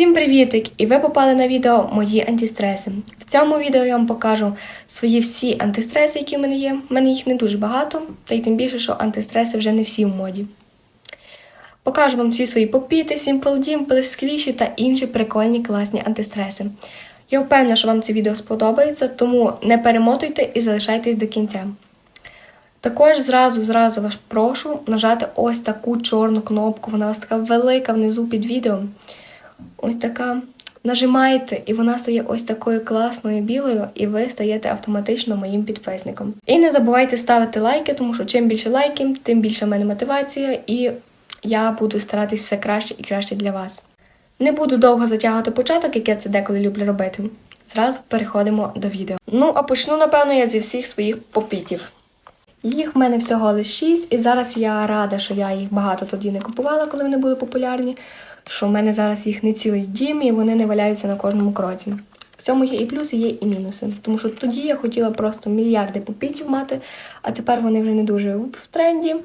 Всім привітик! І ви попали на відео Мої антистреси. В цьому відео я вам покажу свої всі антистреси, які в мене є. В мене їх не дуже багато, та й тим більше, що антистреси вже не всі в моді. Покажу вам всі свої попіти, Dimple, сквіші та інші прикольні класні антистреси. Я впевнена, що вам це відео сподобається, тому не перемотуйте і залишайтесь до кінця. Також зразу, зразу вас прошу нажати ось таку чорну кнопку. Вона у вас така велика внизу під відео. Ось така. Нажимаєте, і вона стає ось такою класною білою, і ви стаєте автоматично моїм підписником. І не забувайте ставити лайки, тому що чим більше лайків, тим більше в мене мотивація, і я буду старатись все краще і краще для вас. Не буду довго затягувати початок, як я це деколи люблю робити. Зразу переходимо до відео. Ну, а почну, напевно, я зі всіх своїх попітів. Їх в мене всього лише 6, і зараз я рада, що я їх багато тоді не купувала, коли вони були популярні. Що в мене зараз їх не цілий дім, і вони не валяються на кожному кроці. В цьому є і плюси, є і мінуси. Тому що тоді я хотіла просто мільярди попітів мати, а тепер вони вже не дуже в тренді.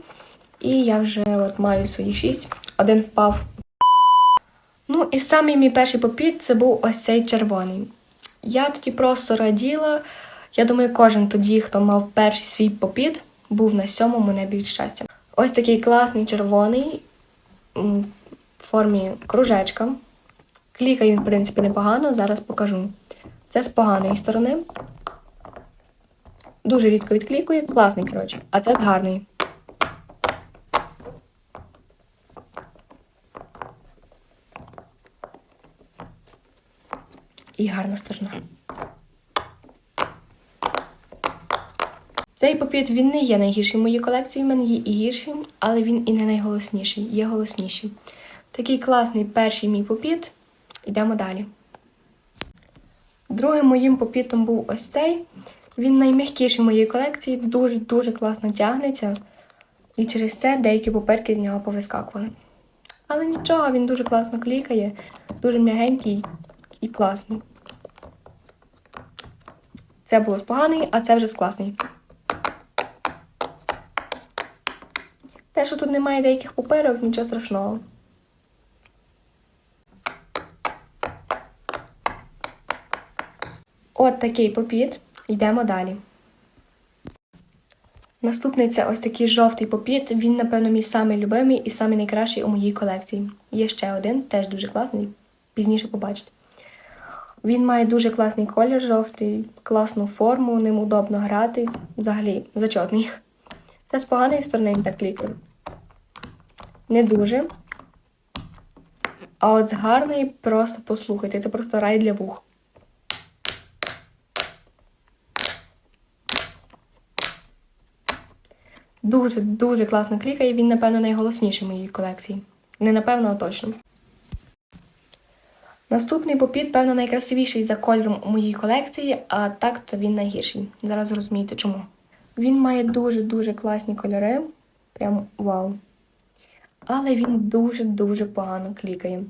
І я вже от маю своїх 6. Один впав. Ну, і самий мій перший попіт це був ось цей червоний. Я тоді просто раділа. Я думаю, кожен тоді, хто мав перший свій попіт, був на сьомому небі від щастя. Ось такий класний червоний в формі кружечка. Клікає він, в принципі, непогано, зараз покажу. Це з поганої сторони. Дуже рідко відклікує, класний, коротше, а це з гарної. І гарна сторона. Цей попіт він не є найгірший в моїй колекції, в мене є і гірші, але він і не найголосніший, є голосніші. Такий класний перший мій попіт. Йдемо далі. Другим моїм попітом був ось цей. Він найм'якіший в моїй колекції, дуже-дуже класно тягнеться. І через це деякі паперки з нього повискакували. Але нічого, він дуже класно клікає, дуже м'ягенький і класний. Це було з поганої, а це вже з класної. Те, що тут немає деяких паперок, нічого страшного. От такий попіт. Йдемо далі. Наступний це ось такий жовтий попіт. Він, напевно, мій самий любимий і самий найкращий у моїй колекції. Є ще один, теж дуже класний, пізніше побачите. Він має дуже класний колір жовтий, класну форму, ним удобно гратись. Взагалі, зачотний. Це з поганої сторони він так клікає. Не дуже. А от з гарної просто послухайте, це просто рай для вух. Дуже-дуже класно клікає, він, напевно, найголосніший в моїй колекції. Не напевно, а точно. Наступний попіт, певно, найкрасивіший за кольором у моїй колекції, а так то він найгірший. Зараз зрозумієте чому. Він має дуже-дуже класні кольори. Прям вау. Але він дуже-дуже погано клікає.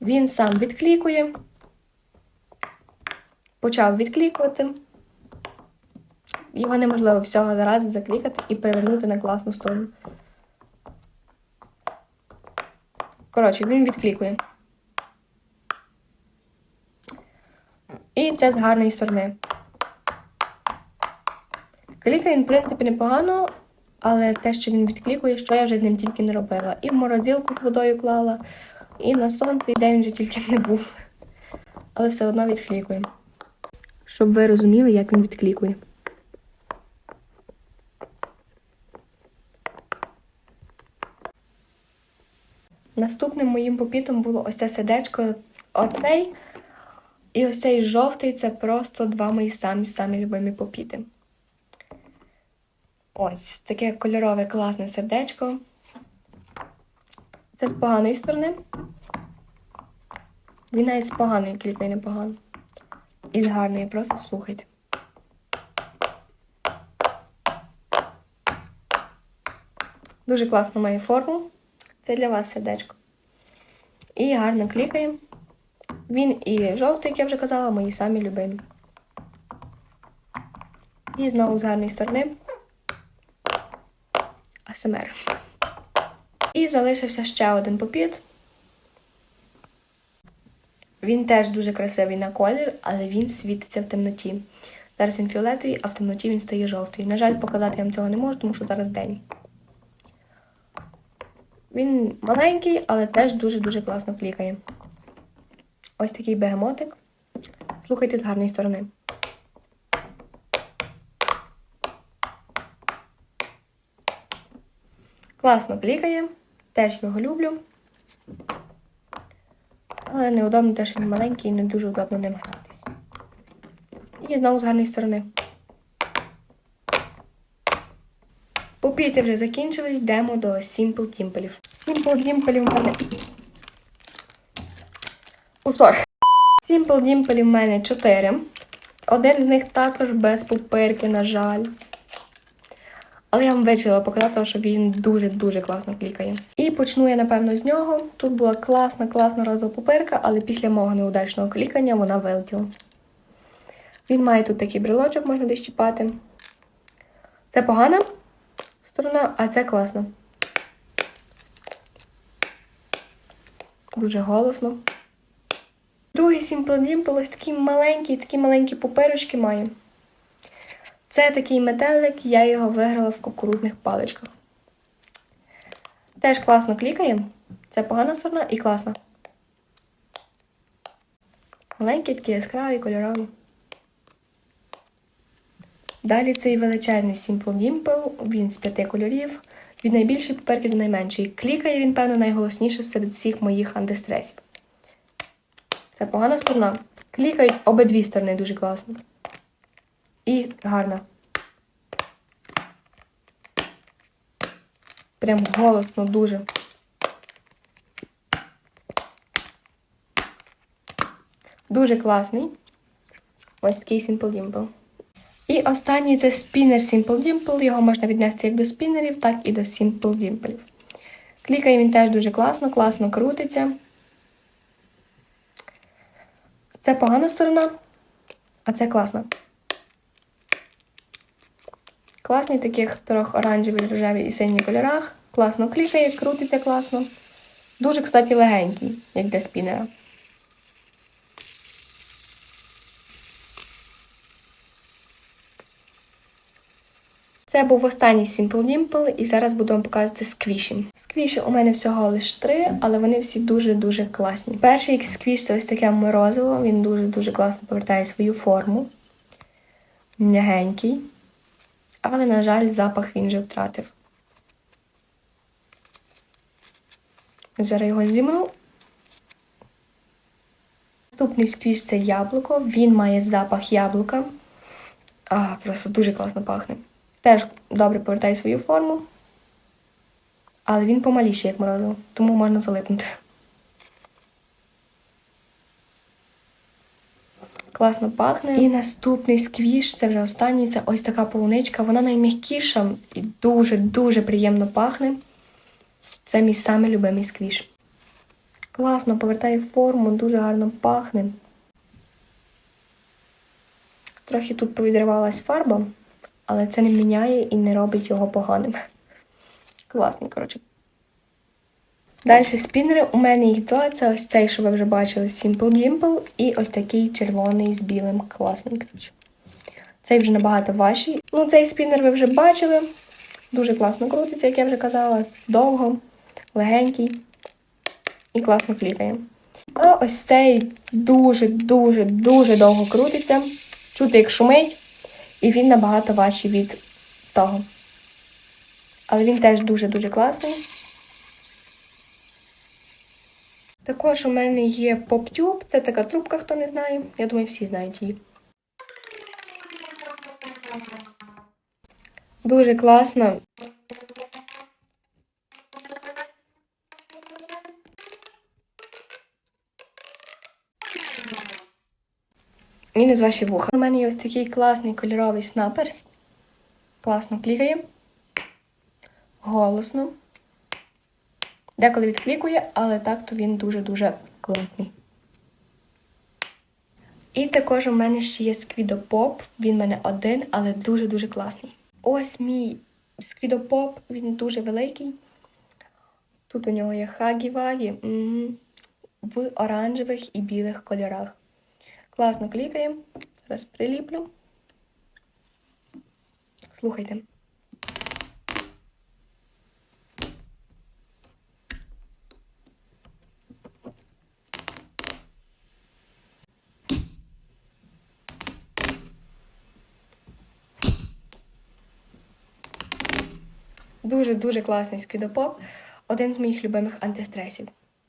Він сам відклікує, почав відклікувати. Його неможливо всього зараз заклікати і перевернути на класну сторону. Коротше, він відклікує. І це з гарної сторони. Клікає він, в принципі, непогано, але те, що він відклікує, що я вже з ним тільки не робила. І в морозилку водою клала, і на сонце, і де він вже тільки не був. Але все одно відклікує. Щоб ви розуміли, як він відклікує. Наступним моїм попітом було ось це сердечко. Оцей і ось цей жовтий це просто два мої самі-самі любимі попіти. Ось таке кольорове класне сердечко. Це з поганої сторони. Він навіть з поганої клікає непогано. І з гарної, просто слухайте. Дуже класно має форму. Це для вас сердечко. І гарно клікає. Він і жовтий, як я вже казала, мої самі любимі. І знову з гарної сторони. АСМР. І залишився ще один попіт. Він теж дуже красивий на колір, але він світиться в темноті. Зараз він фіолетовий, а в темноті він стає жовтий. На жаль, показати я вам цього не можу, тому що зараз день. Він маленький, але теж дуже-дуже класно клікає. Ось такий бегемотик. Слухайте з гарної сторони. Класно клікає, теж його люблю. Але неудобно те, що він маленький і не дуже удобно ним гратись. І знову з гарної сторони. Попіти вже закінчились, йдемо до Simple Dimple. Simple Dimple в мене. Повтор. Simple Dimple в мене 4. Один з них також без пупирки, на жаль. Але я вам вирішила показати, що він дуже-дуже класно клікає. І почну я, напевно, з нього. Тут була класна, класна розова пупирка, але після мого неудачного клікання вона вилетіла. Він має тут такий брелочок, можна десь чіпати. Це погана сторона, а це класно. Дуже голосно. Другий Simple Dimple ось такі маленькі, такі маленькі пупирочки має. Це такий метелик, я його виграла в кукурузних паличках. Теж класно клікає. Це погана сторона і класна. Маленькі, такі яскраві, кольорові. Далі цей величезний Simple Dimple, він з п'яти кольорів. Від найбільшої паперки до найменшої. Клікає він, певно, найголосніше серед всіх моїх антистресів. Це погана сторона. Клікають обидві сторони дуже класно. І гарна. Прям голосно дуже. Дуже класний. Ось такий Simple Dimple. І останній це спінер Simple Dimple. Його можна віднести як до спінерів, так і до Simple Dimple. Клікає він теж дуже класно, класно крутиться. Це погана сторона, а це класна. Класний таких трохи оранжевий, рожевий і синій кольорах. Класно клікає, крутиться класно. Дуже, кстати, легенький, як для спінера. Це був останній Simple Dimple, і зараз буду вам показувати сквіші. Сквіші у мене всього лише три, але вони всі дуже-дуже класні. Перший сквіш це ось таке морозиво, він дуже-дуже класно повертає свою форму. М'ягенький. Але, на жаль, запах він вже втратив. Зараз його зімну. Наступний сквіш це яблуко. Він має запах яблука. А, просто дуже класно пахне. Теж добре повертає свою форму. Але він помаліший, як морозиво, тому можна залипнути. Класно пахне. І наступний сквіш, це вже останній, це ось така полуничка. Вона найм'якіша і дуже-дуже приємно пахне. Це мій самий любимий сквіш. Класно, повертає форму, дуже гарно пахне. Трохи тут повідривалась фарба, але це не міняє і не робить його поганим. Класний, коротше. Далі спінери. У мене їх два. Це ось цей, що ви вже бачили, Simple Dimple, і ось такий червоний з білим. Класний, коротше. Цей вже набагато важчий. Ну, цей спінер ви вже бачили. Дуже класно крутиться, як я вже казала. Довго, легенький і класно клікає. А ось цей дуже-дуже дуже довго крутиться. Чути, як шумить, і він набагато важчий від того. Але він теж дуже-дуже класний. Також у мене є PopTube, це така трубка, хто не знає. Я думаю, всі знають її. Дуже класно. Мінус ваші вуха. У мене є ось такий класний кольоровий снапер. Класно клікає. Голосно. Деколи відклікує, але так то він дуже-дуже класний. І також у мене ще є сквідопоп. Він в мене один, але дуже-дуже класний. Ось мій сквідопоп, він дуже великий. Тут у нього є хагі-вагі. В оранжевих і білих кольорах. Класно клікаємо. Зараз приліплю. Слухайте. Дуже-дуже класний скідопоп, один з моїх любимих антистресів.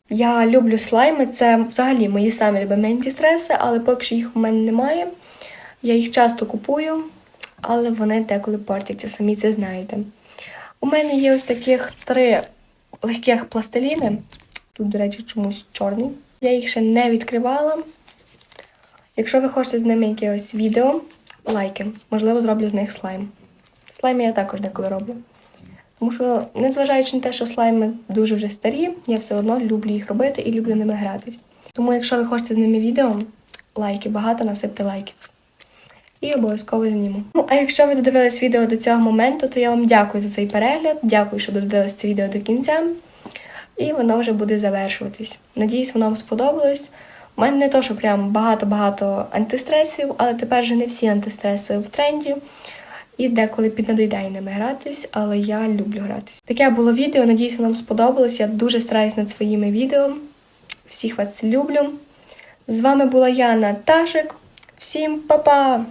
Я люблю слайми, це взагалі мої самі любимі антистреси, але поки що їх у мене немає. Я їх часто купую, але вони деколи портяться, самі це знаєте. У мене є ось таких три легких пластиліни. Тут, до речі, чомусь чорний. Я їх ще не відкривала. Якщо ви хочете з ними якесь відео, лайки. Можливо, зроблю з них слайм. Слайм я також деколи роблю. Тому що, незважаючи на те, що слайми дуже вже старі, я все одно люблю їх робити і люблю ними гратись. Тому, якщо ви хочете з ними відео, лайки, багато насипте лайків. І обов'язково зніму. Ну, а якщо ви додивились відео до цього моменту, то я вам дякую за цей перегляд. Дякую, що додивились це відео до кінця. І воно вже буде завершуватись. Надіюсь, воно вам сподобалось. У мене не то, що прям багато-багато антистресів, але тепер вже не всі антистреси в тренді. І деколи піднадоїдає ними гратись, але я люблю гратись. Таке було відео. Надіюсь, вам сподобалось. Я дуже стараюсь над своїми відео. Всіх вас люблю. З вами була я, Наташик. Всім па-па!